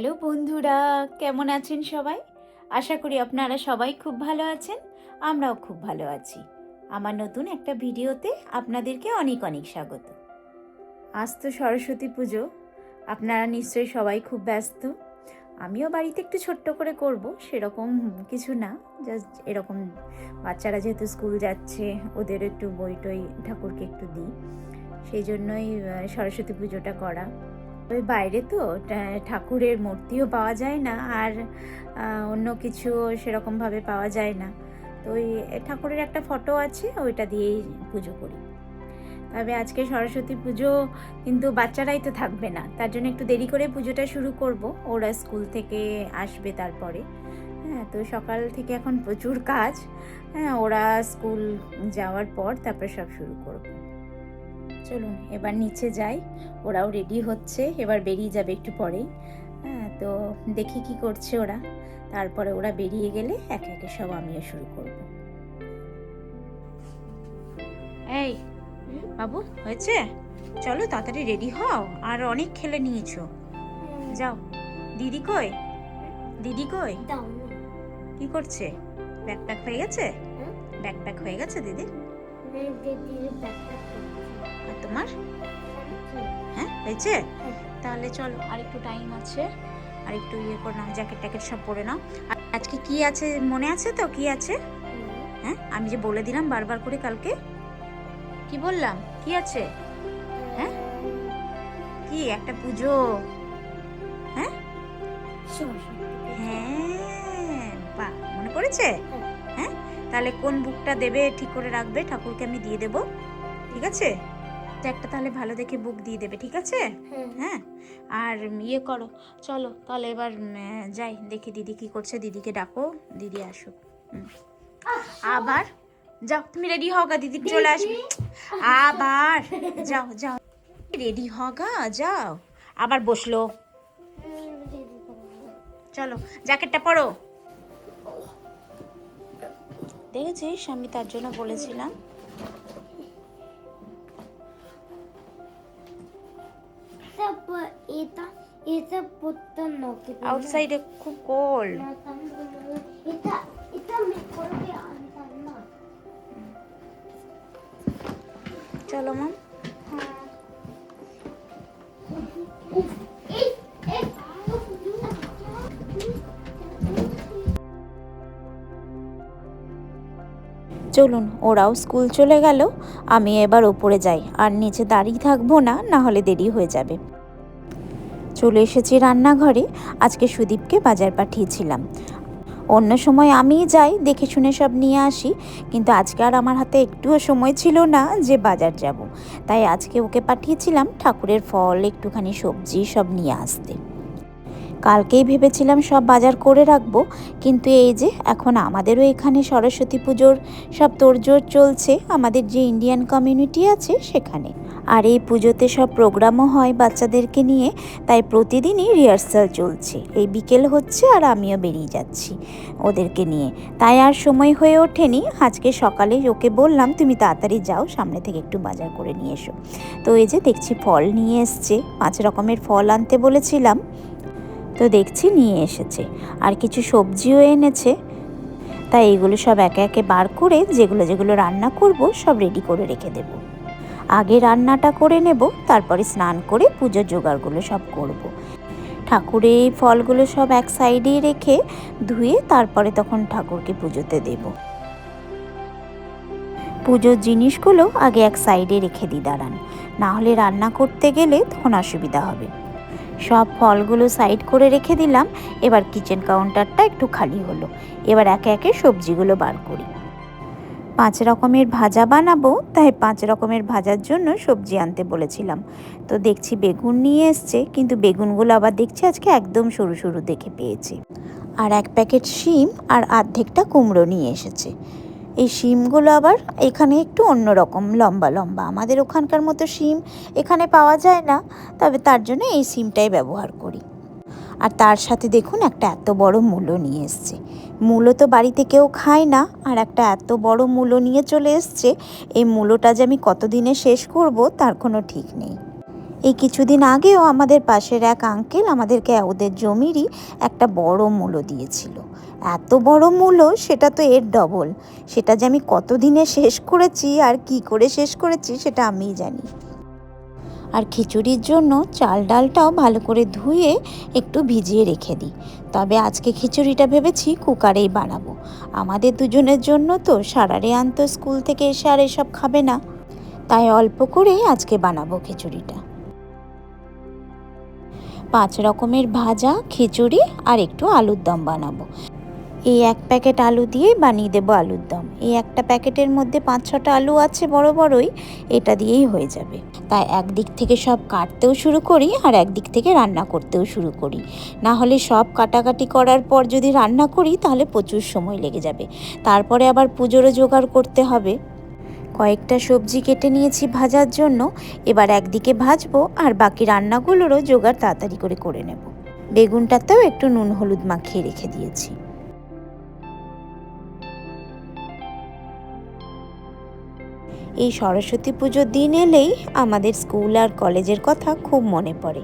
Hello বন্ধুরা, কেমন আছেন সবাই? আশা করি আপনারা সবাই খুব ভালো আছেন, আমরাও খুব ভালো আছি। আমার নতুন একটা ভিডিওতে আপনাদেরকে অনেক অনেক স্বাগত। আজ তো সরস্বতী পুজো, আপনারা নিশ্চয়ই সবাই খুব ব্যস্ত। আমিও বাড়িতে একটু ছোট্ট করে করব, সেরকম কিছু না জাস্ট এরকম বাচ্চারা যেহেতু স্কুল যাচ্ছে, ওদের একটু বই টই ঠাকুরকে একটু দিই। সেই জন্যই সরস্বতী পুজোটা করা। ওই বাইরে তো ঠাকুরের মূর্তিও পাওয়া যায় না আর অন্য কিছু সেরকমভাবে পাওয়া যায় না। তো ওই ঠাকুরের একটা ফটো আছে, ওইটা দিয়েই পুজো করি। তবে আজকে সরস্বতী পুজো কিন্তু বাচ্চারাই তো থাকবে না, তার জন্য একটু দেরি করে পুজোটা শুরু করব। ওরা স্কুল থেকে আসবে তারপরে। হ্যাঁ তো সকাল থেকে এখন প্রচুর কাজ। হ্যাঁ ওরা স্কুল যাওয়ার পর তারপরে সব শুরু করব। চলুন এবার নিচে যাই। ওরাও রেডি হচ্ছে এবার বেরিয়ে যাবে একটু পরেই। হ্যাঁ তো দেখি কি করছে ওরা। তারপরে ওরা বেরিয়ে গেলে একে একে সব আমিও শুরু করব। এই বাবু হয়েছে? চলো তাড়াতাড়ি রেডি হও আর অনেক খেলে নিয়েছো। যাও। দিদি কই? দিদি কই? দাও কি করছে? ব্যাকপ্যাক হয়ে গেছে? হুম? ব্যাকপ্যাক হয়ে গেছে দিদি? দিদির ব্যাগটা আর তোমার? হ্যাঁ হয়েছে? তাহলে চলো আর একটু টাইম আছে। আর একটু ইয়ে করে নাও জ্যাকেট ট্যাকেট সব পরে নাও। আর আজকে কি আছে মনে আছে তো? কি আছে? হ্যাঁ আমি যে বলে দিলাম বারবার করে কালকে। কি বললাম? কি আছে? হ্যাঁ? কি একটা পুজো? হ্যাঁ? হ্যাঁ বাহ মনে পড়েছে? হ্যাঁ? তাহলে কোন বুকটা দেবে ঠিক করে রাখবে ঠাকুরকে আমি দিয়ে দেব। ঠিক আছে? তো একটা তাহলে ভালো দেখে বুক দিয়ে দেবে ঠিক আছে? হ্যাঁ? আর ইয়ে করো চলো তাহলে এবার যাই দেখি দিদি কি করছে দিদিকে ডাকো দিদি আসুক। আবার? যাও তুমি রেডি হও গা দিদি চলে আসবে। আবার? যাও যাও। রেডি হ গা যাও। আবার বসল। চলো জ্যাকেটটা পরো। দেখেছিস আমি তার জন্য বলেছিলাম। এটা এটা পড়তে নকে আউটসাইডে খুব কোল্ড এটা এটা আমি করবে আনতাম না চলো মাম চলুন, ওরাও স্কুল চলে গেল, আমি এবার ওপরে যাই, আর নিচে দাঁড়িয়ে থাকব না না হলে দেরি হয়ে যাবে। চলে এসেছি রান্নাঘরে, আজকে সুদীপকে বাজার পাঠিয়েছিলাম। অন্য সময় আমিই যাই, দেখে শুনে সব নিয়ে আসি, কিন্তু আজকে আর আমার হাতে একটুও সময় ছিল না যে বাজার যাব। তাই আজকে ওকে পাঠিয়েছিলাম ঠাকুরের ফল, একটুখানি সবজি সব নিয়ে আসতে। কালকেই ভেবেছিলাম সব বাজার করে রাখব, কিন্তু এই যে এখন আমাদেরও এখানে সরস্বতী পুজোর সব তোড়জোড় চলছে, আমাদের যে ইন্ডিয়ান কমিউনিটি আছে সেখানে। আর এই পুজোতে সব প্রোগ্রামও হয় বাচ্চাদেরকে নিয়ে, তাই প্রতিদিনই রিহার্সাল চলছে। এই বিকেল হচ্ছে আর আমিও বেরিয়ে যাচ্ছি ওদেরকে নিয়ে। তাই আর সময় হয়ে ওঠেনি, আজকে সকালে ওকে বললাম, তুমি তাড়াতাড়ি যাও, সামনে থেকে একটু বাজার করে নিয়ে এসো। তো এই যে দেখছি ফল নিয়ে এসছে, পাঁচ রকমের ফল আনতে বলেছিলাম। তো দেখছি নিয়ে এসেছে। আর কিছু সবজিও এনেছে। তাই এগুলো সব একে একে বার করে যেগুলো যেগুলো রান্না করব সব রেডি করে রেখে দেব। আগে রান্নাটা করে নেব, তারপরে স্নান করে পুজোর জোগাড়গুলো সব করব। ঠাকুরের এই ফলগুলো সব এক সাইডে রেখে ধুয়ে তারপরে তখন ঠাকুরকে পুজোতে দেব। পুজোর জিনিসগুলো আগে এক সাইডে রেখে দিই, দাঁড়ান। না হলে রান্না করতে গেলে তখন অসুবিধা হবে। সব ফলগুলো সাইড করে রেখে দিলাম। এবার কিচেন কাউন্টারটা একটু খালি হলো। এবার একে একে সবজিগুলো বার করি। পাঁচ রকমের ভাজা বানাবো, তাই পাঁচ রকমের ভাজার জন্য সবজি আনতে বলেছিলাম। তো দেখছি বেগুন নিয়ে এসছে, কিন্তু বেগুনগুলো আবার দেখছি আজকে একদম সরু সরু দেখে পেয়েছি। আর এক প্যাকেট শিম আর অর্ধেকটা কুমড়ো নিয়ে এসেছে। এই শিমগুলো আবার এখানে একটু অন্যরকম লম্বা লম্বা। আমাদের ওখানকার মতো শিম এখানে পাওয়া যায় না, তবে তার জন্য এই সিমটাই ব্যবহার করি। আর তার সাথে দেখুন একটা এত বড় মূলো নিয়ে এসছে। মূলো তো বাড়িতে কেউ খায় না, আর একটা এত বড় মূলো নিয়ে চলে এসছে। এই মূলোটা যে আমি কতদিনে শেষ করব, তার কোনো ঠিক নেই। এই কিছুদিন আগেও আমাদের পাশের এক আঙ্কেল আমাদেরকে ওদের জমিরই একটা বড় মূলো দিয়েছিল। এত বড় মূলো, সেটা তো এর ডবল সেটা যে আমি কতদিনে শেষ করেছি আর কি করে শেষ করেছি, সেটা আমিই জানি। আর খিচুড়ির জন্য চাল ডালটাও ভালো করে ধুয়ে একটু ভিজিয়ে রেখে দিই। তবে আজকে খিচুড়িটা ভেবেছি কুকারেই বানাবো। আমাদের দুজনের জন্য তো সারারে আনতো স্কুল থেকে এসে আর এসব খাবে না। তাই অল্প করেই আজকে বানাবো খিচুড়িটা। পাঁচ রকমের ভাজা, খিচুড়ি আর একটু আলুর দম বানাবো। এই এক প্যাকেট আলু দিয়েই বানিয়ে দেবো আলুর দম। এই একটা প্যাকেটের মধ্যে পাঁচ ছটা আলু আছে বড় বড়ই, এটা দিয়েই হয়ে যাবে। তাই একদিক থেকে সব কাটতেও শুরু করি আর একদিক থেকে রান্না করতেও শুরু করি। না হলে সব কাটাকাটি করার পর যদি রান্না করি, তাহলে প্রচুর সময় লেগে যাবে। তারপরে আবার পুজোরও জোগাড় করতে হবে। কয়েকটা সবজি কেটে নিয়েছি ভাজার জন্য। এবার একদিকে ভাজবো আর বাকি রান্নাগুলোরও জোগাড় তাড়াতাড়ি করে করে নেব। বেগুনটাতেও একটু নুন হলুদ মাখিয়ে রেখে দিয়েছি। এই সরস্বতী পুজোর দিন এলেই আমাদের স্কুল আর কলেজের কথা খুব মনে পড়ে।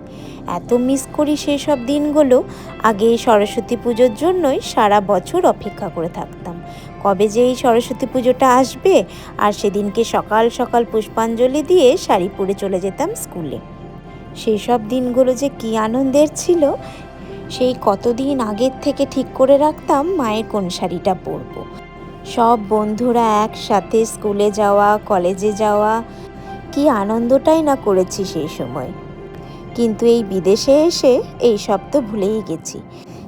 এত মিস করি সেই সব দিনগুলো। আগে এই সরস্বতী পুজোর জন্যই সারা বছর অপেক্ষা করে থাকতাম। কবে যে এই সরস্বতী পুজোটা আসবে আর সেদিনকে সকাল সকাল পুষ্পাঞ্জলি দিয়ে শাড়ি পরে চলে যেতাম স্কুলে। সেই সব দিনগুলো যে কী আনন্দের ছিল, সেই কতদিন আগের থেকে ঠিক করে রাখতাম মায়ের কোন শাড়িটা পরবো। সব বন্ধুরা একসাথে স্কুলে যাওয়া, কলেজে যাওয়া, কি আনন্দটাই না করেছি সেই সময়। কিন্তু এই বিদেশে এসে এই সব তো ভুলেই গেছি।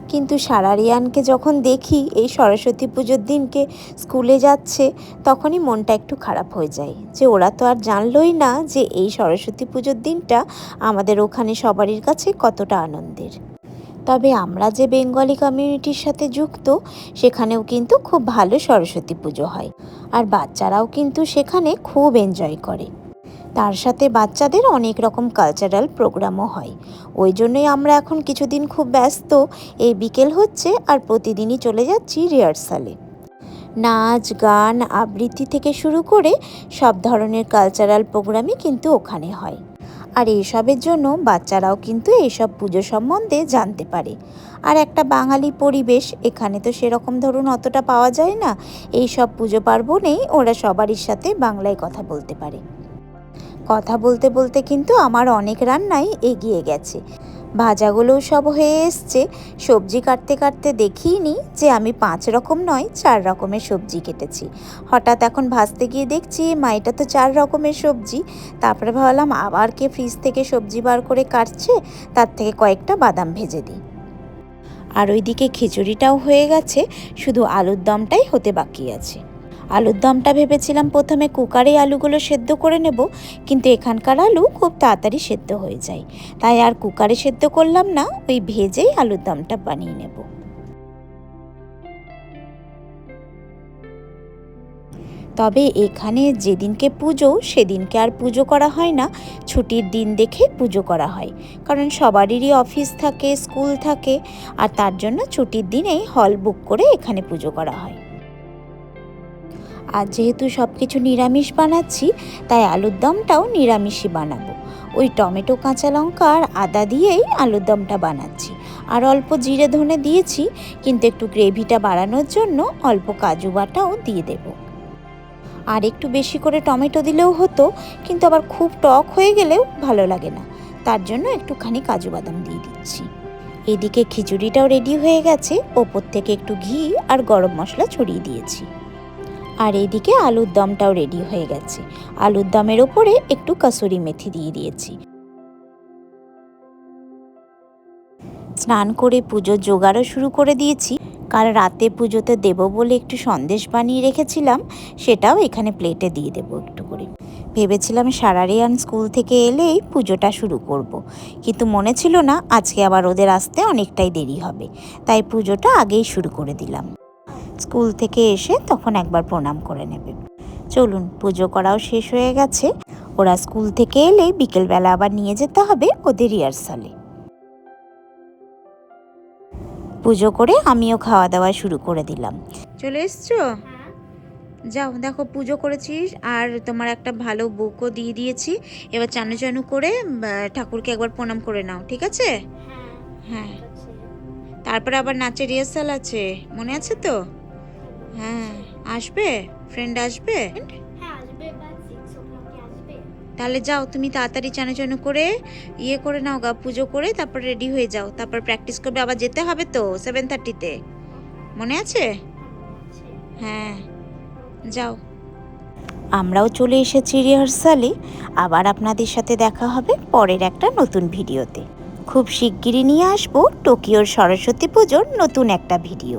কিন্তু সারারিয়ানকে যখন দেখি, এই সরস্বতী পুজোর দিনকে স্কুলে যাচ্ছে, তখনই মনটা একটু খারাপ হয়ে যায়। যে ওরা তো আর জানলই না যে এই সরস্বতী পুজোর দিনটা আমাদের ওখানে সবারই কাছে কতটা আনন্দের। তবে আমরা যে বেঙ্গলি কমিউনিটির সাথে যুক্ত, সেখানেও কিন্তু খুব ভালো সরস্বতী পুজো হয়। আর বাচ্চারাও কিন্তু সেখানে খুব এনজয় করে। তার সাথে বাচ্চাদের অনেক রকম কালচারাল প্রোগ্রামও হয়। ওই জন্যই আমরা এখন কিছুদিন খুব ব্যস্ত। এই বিকেল হচ্ছে আর প্রতিদিনই চলে যাচ্ছি রিহার্সালে নাচ, গান, আবৃত্তি থেকে শুরু করে সব ধরনের কালচারাল প্রোগ্রামই কিন্তু ওখানে হয়। আর এইসবের জন্য বাচ্চারাও কিন্তু এইসব পুজো সম্বন্ধে জানতে পারে। আর একটা বাঙালি পরিবেশ, এখানে তো সেরকম ধরুন অতটা পাওয়া যায় না। এই সব পুজো পার্বণেই ওরা সবারই সাথে বাংলায় কথা বলতে পারে। কথা বলতে বলতে কিন্তু আমার অনেক রান্নাই এগিয়ে গেছে। ভাজাগুলোও সব হয়ে এসছে। সবজি কাটতে কাটতে দেখিনি যে আমি পাঁচ রকম নয়, চার রকমের সবজি কেটেছি। হঠাৎ এখন ভাজতে গিয়ে দেখছি, মা, এটা তো চার রকমের সবজি। তারপরে ভাবলাম, আবার কে ফ্রিজ থেকে সবজি বার করে কাটছে? তার থেকে কয়েকটা বাদাম ভেজে দিই। আর ওইদিকে খিচুড়িটাও হয়ে গেছে, শুধু আলুর দমটাই হতে বাকি আছে। আলুর দমটা ভেবেছিলাম প্রথমে কুকারে আলুগুলো সেদ্ধ করে নেব, কিন্তু এখানকার আলু খুব তাড়াতাড়ি সেদ্ধ হয়ে যায়। তাই আর কুকারে সেদ্ধ করলাম না, ওই ভেজেই আলুর দমটা বানিয়ে নেব। তবে এখানে যেদিনকে পুজো, সেদিনকে আর পুজো করা হয় না, ছুটির দিন দেখে পুজো করা হয়। কারণ সবারই অফিস থাকে, স্কুল থাকে, আর তার জন্য ছুটির দিনেই হল বুক করে এখানে পুজো করা হয়। আর যেহেতু সব কিছু নিরামিষ বানাচ্ছি, তাই আলুর দমটাও নিরামিষই বানাবো। ওই টমেটো, কাঁচা লঙ্কা আর আদা দিয়েই আলুর দমটা বানাচ্ছি। আর অল্প জিরে ধনে দিয়েছি, কিন্তু একটু গ্রেভিটা বাড়ানোর জন্য অল্প কাজু বাটাও দিয়ে দেব। আর একটু বেশি করে টমেটো দিলেও হতো, কিন্তু আবার খুব টক হয়ে গেলেও ভালো লাগে না। তার জন্য একটুখানি কাজু বাদাম দিয়ে দিচ্ছি। এদিকে খিচুড়িটাও রেডি হয়ে গেছে। ওপর থেকে একটু ঘি আর গরম মশলা ছড়িয়ে দিয়েছি। আর এইদিকে আলুর দমটাও রেডি হয়ে গেছে। আলুর দমের ওপরে একটু কাসুরি মেথি দিয়ে দিয়েছি। স্নান করে পুজোর জোগাড়ও শুরু করে দিয়েছি। কাল রাতে পুজোতে দেবো বলে একটু সন্দেশ বানিয়ে রেখেছিলাম, সেটাও এখানে প্লেটে দিয়ে দেবো একটু করে। ভেবেছিলাম সারারিয়ান স্কুল থেকে এলেই পুজোটা শুরু করব। কিন্তু মনে ছিল না, আজকে আবার ওদের আসতে অনেকটাই দেরি হবে। তাই পুজোটা আগেই শুরু করে দিলাম। স্কুল থেকে এসে তখন একবার প্রণাম করে নেবে। চলুন পুজো করাও শেষ হয়ে গেছে। ওরা স্কুল থেকে এলে বিকেলবেলা আবার নিয়ে যেতে হবে ওদের রিহার্সালে পুজো করে আমিও খাওয়া দাওয়া শুরু করে দিলাম। চলে এসছো? হ্যাঁ যাও দেখো পুজো করেছিস আর তোমার একটা ভালো বুকও দিয়ে দিয়েছি। এবার চানু চানু করে ঠাকুরকে একবার প্রণাম করে নাও ঠিক আছে? হ্যাঁ। হ্যাঁ। তারপরে আবার নাচের রিহার্সাল আছে মনে আছে তো? হ্যাঁ আসবে? ফ্রেন্ড আসবে? হ্যাঁ আসবে তাহলে যাও তুমি তাড়াতাড়ি চানো চানো করে ইয়ে করে নাও গা পুজো করে তারপর রেডি হয়ে যাও। তারপর প্র্যাকটিস করবে আবার যেতে হবে তো সেভেন থার্টিতে মনে আছে? হ্যাঁ যাও। আমরাও চলে এসেছি রিহার্সালে আবার আপনাদের সাথে দেখা হবে পরের একটা নতুন ভিডিওতে। খুব শিগগিরই নিয়ে আসব টোকিওর সরস্বতী পুজোর নতুন একটা ভিডিও।